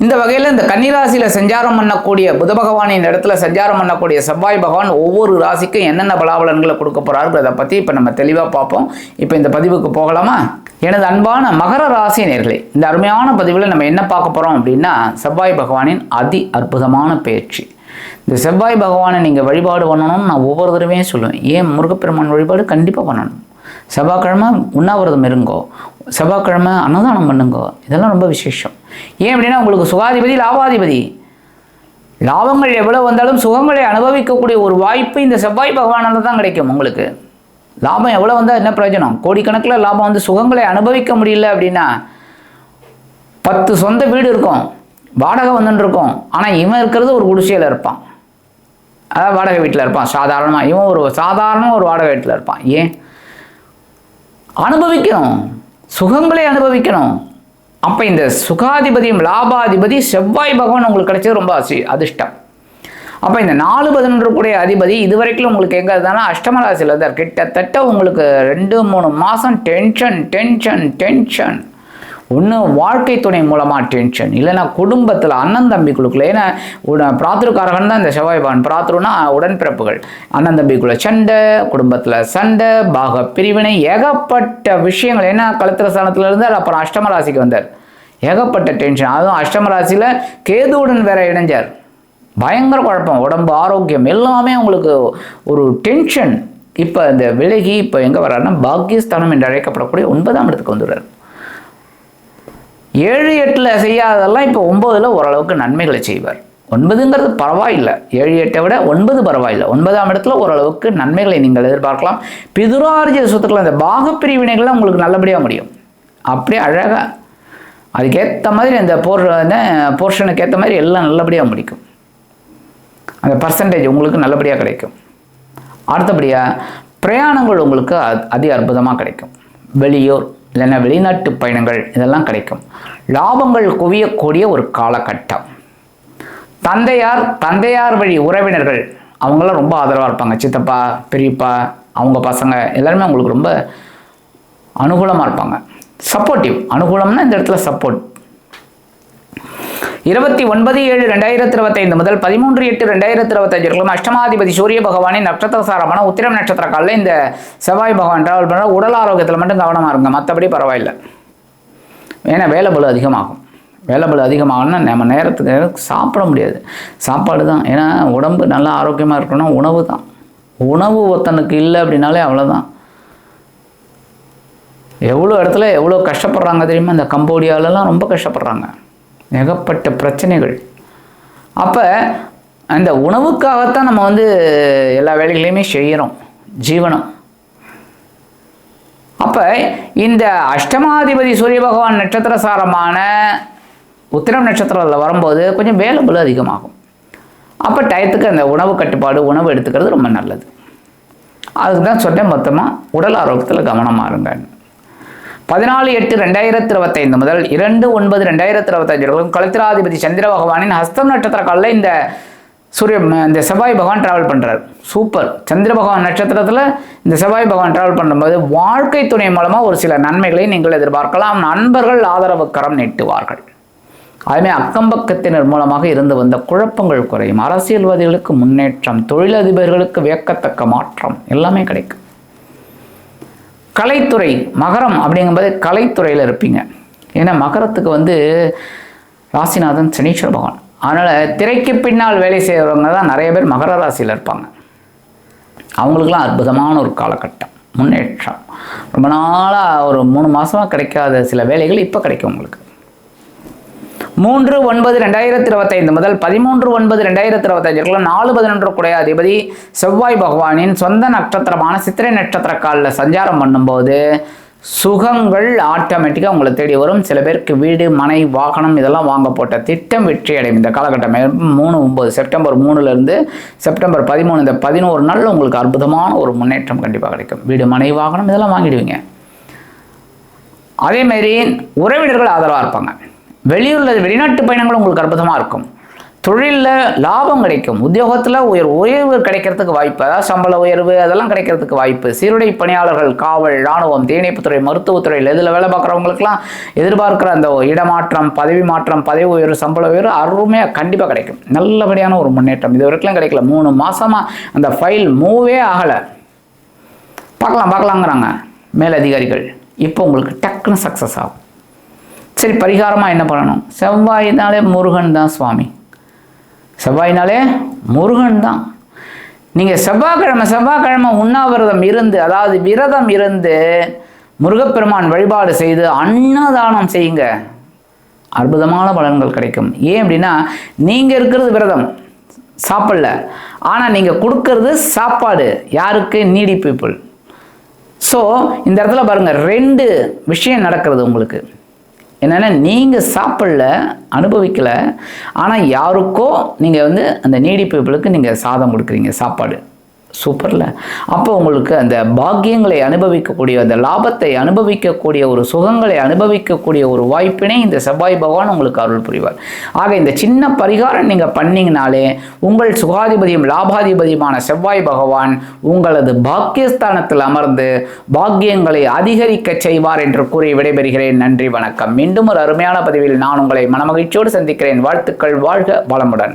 இந்த வகையில் இந்த கன்னிராசியில் சஞ்சாரம் பண்ணக்கூடிய புத பகவானின் இடத்துல சஞ்சாரம் பண்ணக்கூடிய செவ்வாய் பகவான் ஒவ்வொரு ராசிக்கும் என்னென்ன பலாபலன்களை கொடுக்க போகிறாருங்கிறத பற்றி இப்போ நம்ம தெளிவாக பார்ப்போம். இப்போ இந்த பதிவுக்கு போகலாமா? எனது அன்பான மகர ராசி நேர்களே இந்த அருமையான பதிவில் நம்ம என்ன பார்க்க போகிறோம் அப்படின்னா செவ்வாய் பகவானின் அதி அற்புதமான பயிற்சி. இந்த செவ்வாய் பகவானை நீங்கள் வழிபாடு பண்ணணும்னு நான் ஒவ்வொரு தடவையும் சொல்லுவேன். ஏன் முருகப்பெருமான் வழிபாடு கண்டிப்பாக பண்ணணும். செவ்வாய்க்கிழமை உண்ணாவிரதம் இருங்கோ. செவ்வாய்க்கிழமை அன்னதானம் பண்ணுங்கோ. இதெல்லாம் ரொம்ப விசேஷம். ஏன் அப்படின்னா உங்களுக்கு சுகாதிபதி லாபாதிபதி. லாபங்கள் எவ்வளோ வந்தாலும் சுகங்களை அனுபவிக்கக்கூடிய ஒரு வாய்ப்பு இந்த செவ்வாய் பகவானால் தான் கிடைக்கும் உங்களுக்கு. லாபம் எவ்வளோ வந்தால் என்ன பிரயோஜனம்? கோடிக்கணக்கில் லாபம் வந்து சுகங்களை அனுபவிக்க முடியல அப்படின்னா பத்து சொந்த வீடு இருக்கும். வாடகை வந்துட்டுருக்கும் ஆனால் இவன் இருக்கிறது ஒரு குடிசையில் இருப்பான். அதாவது வாடகை வீட்டில் இருப்பான். சாதாரணமாக இவன் ஒரு சாதாரண ஒரு வாடகை வீட்டில் இருப்பான். ஏன்? அனுபவிக்கணும். சுகங்களை அனுபவிக்கணும். அப்போ இந்த சுகாதிபதியும் லாபாதிபதி செவ்வாய் பகவான் உங்களுக்கு கிடைச்சது ரொம்ப அசி அதிர்ஷ்டம். அப்போ இந்த நாலு பதினொன்று கூடிய அதிபதி இதுவரைக்கும் உங்களுக்கு எங்கே இருந்தாலும் அஷ்டமராசியில் இருந்தார் கிட்டத்தட்ட உங்களுக்கு ரெண்டு மூணு மாதம் டென்ஷன் டென்ஷன் டென்ஷன் ஒன்று வாழ்க்கை துணை மூலமாக டென்ஷன் இல்லைன்னா குடும்பத்தில் அண்ணன் தம்பிக்குழுக்குள்ள ஏன்னா பிராத்திருக்காரகன் தான் இந்த செவ்வாய்பான் பிராத்திருனா உடன்பிறப்புகள். அண்ணன் தம்பிக்குள்ள சண்டை குடும்பத்தில் சண்டை பாக பிரிவினை ஏகப்பட்ட விஷயங்கள். ஏன்னா கழுத்திர ஸ்தானத்தில் இருந்தார் அப்புறம் அஷ்டமராசிக்கு வந்தார். ஏகப்பட்ட டென்ஷன் அதுவும் அஷ்டம ராசியில் கேதுவுடன் வேற இணைஞ்சார். பயங்கர குழப்பம். உடம்பு ஆரோக்கியம் எல்லாமே உங்களுக்கு ஒரு டென்ஷன் இப்போ இந்த விலகி இப்போ எங்கே வர்றாருன்னா பாக்கியஸ்தானம் என்று அழைக்கப்படக்கூடிய ஒன்பதாம் இடத்துக்கு வந்துடுறார். ஏழு எட்டில் செய்யாததெல்லாம் இப்போ ஒம்போதில் ஓரளவுக்கு நன்மைகளை செய்வார். ஒன்பதுங்கிறது பரவாயில்லை. ஏழு எட்டை விட ஒன்பது பரவாயில்லை. ஒன்பதாம் இடத்துல ஓரளவுக்கு நன்மைகளை நீங்கள் எதிர்பார்க்கலாம். பிதுரார்ஜித சொத்துக்கள் அந்த பாகப்பிரிவினைகள்லாம் உங்களுக்கு நல்லபடியாக முடியும். அப்படியே அழகாக அதுக்கேற்ற மாதிரி அந்த போர் போர்ஷனுக்கு ஏற்ற மாதிரி எல்லாம் நல்லபடியாக முடிக்கும். அந்த பர்சன்டேஜ் உங்களுக்கு நல்லபடியாக கிடைக்கும். அடுத்தபடியாக பிரயாணங்கள் உங்களுக்கு அ- அதி அற்புதமாக கிடைக்கும். வெளியூர் இல்லைன்னா வெளிநாட்டு பயணங்கள் இதெல்லாம் கிடைக்கும். லாபங்கள் குவியக்கூடிய ஒரு காலகட்டம். தந்தையார் தந்தையார் வழி உறவினர்கள் அவங்களாம் ரொம்ப ஆதரவாக இருப்பாங்க. சித்தப்பா பெரியப்பா அவங்க பசங்க எல்லாருமே அவங்களுக்கு ரொம்ப அனுகூலமாக இருப்பாங்க. சப்போர்ட்டிவ் அனுகூலம்னா இந்த இடத்துல சப்போர்ட் இருபத்தி ஒன்பது ஏழு ரெண்டாயிரத்தி இருபத்தைந்து முதல் பதிமூன்று எட்டு ரெண்டாயிரத்தி இருபத்தஞ்சு வரைக்கும் அஷ்டமாதிபதி சூரிய பகவானின் நட்சத்திரசாரமான உத்திரம் நட்சத்திர காலில் இந்த செவ்வாய் பகவான் டிராவல் பண்ணுற உடல் ஆரோக்கியத்தில் மட்டும் கவனமாக இருங்க. மற்றபடி பரவாயில்லை. ஏன்னா வேலை பலு அதிகமாகும். வேலை பலு அதிகமாகணும்னா நம்ம நேரத்துக்கு நேரத்துக்கு சாப்பிட முடியாது. சாப்பாடு தான். ஏன்னா உடம்பு நல்லா ஆரோக்கியமாக இருக்கணும்னா உணவு தான். உணவு ஒருத்தனுக்கு இல்லை அப்படின்னாலே அவ்வளோதான் எவ்வளோ இடத்துல எவ்வளோ கஷ்டப்படுறாங்க தெரியுமா? இந்த கம்போடியாலலாம் ரொம்ப கஷ்டப்படுறாங்க. ஏகப்பட்ட பிரச்சனைகள். அப்போ அந்த உணவுக்காகத்தான் நம்ம வந்து எல்லா வேலைகளையுமே செய்கிறோம் ஜீவனம். அப்போ இந்த அஷ்டமாதிபதி சூரிய பகவான் நட்சத்திர சாரமான உத்திரம் நட்சத்திரத்தில் வரும்போது கொஞ்சம் வேலைபுல் அதிகமாகும். அப்போ டயத்துக்கு அந்த உணவு கட்டுப்பாடு உணவு எடுத்துக்கிறது ரொம்ப நல்லது. அதுக்கு தான் சொன்னேன் மொத்தமாக உடல் ஆரோக்கியத்தில் கவனமாக இருங்கன்னு பதினாலு எட்டு ரெண்டாயிரத்தி இருபத்தைந்து முதல் இரண்டு ஒன்பது ரெண்டாயிரத்தி இருபத்தஞ்சு வரைக்கும் கலத்திராதிபதி சந்திர பகவானின் ஹஸ்தம் நட்சத்திர காலில் இந்த சூரிய இந்த செவ்வாய் பகவான் டிராவல் பண்ணுறார் சூப்பர் சந்திர பகவான் நட்சத்திரத்தில் இந்த செவ்வாய் பகவான் டிராவல் பண்ணும்போது வாழ்க்கை துணை மூலமாக ஒரு சில நன்மைகளை நீங்கள் எதிர்பார்க்கலாம். நண்பர்கள் ஆதரவு கரம் நீட்டுவார்கள். அதுமே அக்கம்பக்கத்தினர் மூலமாக இருந்து வந்த குழப்பங்கள் குறையும். அரசியல்வாதிகளுக்கு முன்னேற்றம் தொழிலதிபர்களுக்கு வியக்கத்தக்க மாற்றம் எல்லாமே கிடைக்கும். கலைத்துறை மகரம் அப்படிங்கும்போது கலைத்துறையில் இருப்பீங்க. ஏன்னா மகரத்துக்கு வந்து ராசிநாதன் சனீஸ்வர பகவான். அதனால் திரைக்கு பின்னால் வேலை செய்கிறவங்க தான் நிறைய பேர் மகர ராசியில் இருப்பாங்க. அவங்களுக்குலாம் அற்புதமான ஒரு காலகட்டம் முன்னேற்றம். ரொம்ப நாளாக ஒரு மூணு மாதமாக கிடைக்காத சில வேலைகள் இப்போ கிடைக்கும் உங்களுக்கு. மூன்று ஒன்பது ரெண்டாயிரத்தி இருபத்தைந்து முதல் பதிமூன்று ஒன்பது ரெண்டாயிரத்தி இருபத்தஞ்சுக்குள்ள நாலு பதினொன்று குடைய அதிபதி செவ்வாய் பகவானின் சொந்த நட்சத்திரமான சித்திரை நட்சத்திர காலில் சஞ்சாரம் பண்ணும்போது சுகங்கள் ஆட்டோமேட்டிக்காக உங்களை தேடி வரும். சில பேருக்கு வீடு மனை வாகனம் இதெல்லாம் வாங்க போட்ட திட்டம் வெற்றி அடையும். இந்த காலகட்டம் மூணு ஒம்பது செப்டம்பர் மூணுலேருந்து செப்டம்பர் பதிமூணு இந்த பதினோரு நாளில் உங்களுக்கு அற்புதமான ஒரு முன்னேற்றம் கண்டிப்பாக கிடைக்கும். வீடு மனை வாகனம் இதெல்லாம் வாங்கிடுவீங்க. அதே உறவினர்கள் ஆதரவாக இருப்பாங்க. வெளியூரில் வெளிநாட்டு பயணங்கள் உங்களுக்கு அற்புதமாக இருக்கும். தொழிலில் லாபம் கிடைக்கும். உத்தியோகத்தில் உயர் உயர்வு கிடைக்கிறதுக்கு வாய்ப்பு. அதாவது சம்பள உயர்வு அதெல்லாம் கிடைக்கிறதுக்கு வாய்ப்பு. சீருடை பணியாளர்கள் காவல் இராணுவம் தீயணைப்புத்துறை மருத்துவத்துறையில் இதில் வேலை பார்க்குறவங்களுக்குலாம் எதிர்பார்க்குற அந்த இடமாற்றம் பதவி மாற்றம் பதவி உயர்வு சம்பள உயர்வு அருமையாக கண்டிப்பாக கிடைக்கும். நல்லபடியான ஒரு முன்னேற்றம். இது வரைக்கும் கிடைக்கல. மூணு மாதமாக அந்த ஃபைல் மூவே ஆகலை. பார்க்கலாம் பார்க்கலாங்கிறாங்க மேலதிகாரிகள். இப்போ உங்களுக்கு டக்குன்னு சக்ஸஸ் ஆகும். சரி பரிகாரமாக என்ன பண்ணணும்? செவ்வாயினாலே முருகன் தான் சுவாமி. செவ்வாயினாலே முருகன் தான். நீங்கள் செவ்வாய்க்கிழமை செவ்வாய்க்கிழமை உண்ணாவிரதம் இருந்து அதாவது விரதம் இருந்து முருகப்பெருமான் வழிபாடு செய்து அன்னதானம் செய்யுங்க. அற்புதமான பலன்கள் கிடைக்கும். ஏன் அப்படின்னா நீங்கள் இருக்கிறது விரதம் சாப்பிடல. ஆனால் நீங்கள் கொடுக்கறது சாப்பாடு யாருக்கு? நீடி பீப்புள் ஸோ இந்த இடத்துல பாருங்கள் ரெண்டு விஷயம் நடக்கிறது உங்களுக்கு. என்னென்னா நீங்கள் சாப்பிடல அனுபவிக்கலை ஆனால் யாருக்கோ நீங்கள் வந்து அந்த நீடி பீப்புளுக்கு நீங்கள் சாதம் கொடுக்குறீங்க சாப்பாடு. சூப்பரில். அப்போ உங்களுக்கு அந்த பாக்கியங்களை அனுபவிக்கக்கூடிய அந்த லாபத்தை அனுபவிக்கக்கூடிய ஒரு சுகங்களை அனுபவிக்கக்கூடிய ஒரு வாய்ப்பினை இந்த செவ்வாய் பகவான் உங்களுக்கு அருள் புரிவார். ஆக இந்த சின்ன பரிகாரம் நீங்கள் பண்ணிங்கனாலே உங்கள் சுகாதிபதியும் லாபாதிபதியுமான செவ்வாய் பகவான் உங்களது பாக்கியஸ்தானத்தில் அமர்ந்து பாக்கியங்களை அதிகரிக்க செய்வார் என்று கூறி விடைபெறுகிறேன். நன்றி வணக்கம். மீண்டும் ஒரு அருமையான பதிவில் நான் உங்களை மனமகிழ்ச்சியோடு சந்திக்கிறேன். வாழ்த்துக்கள் வாழ்க வளமுடன்.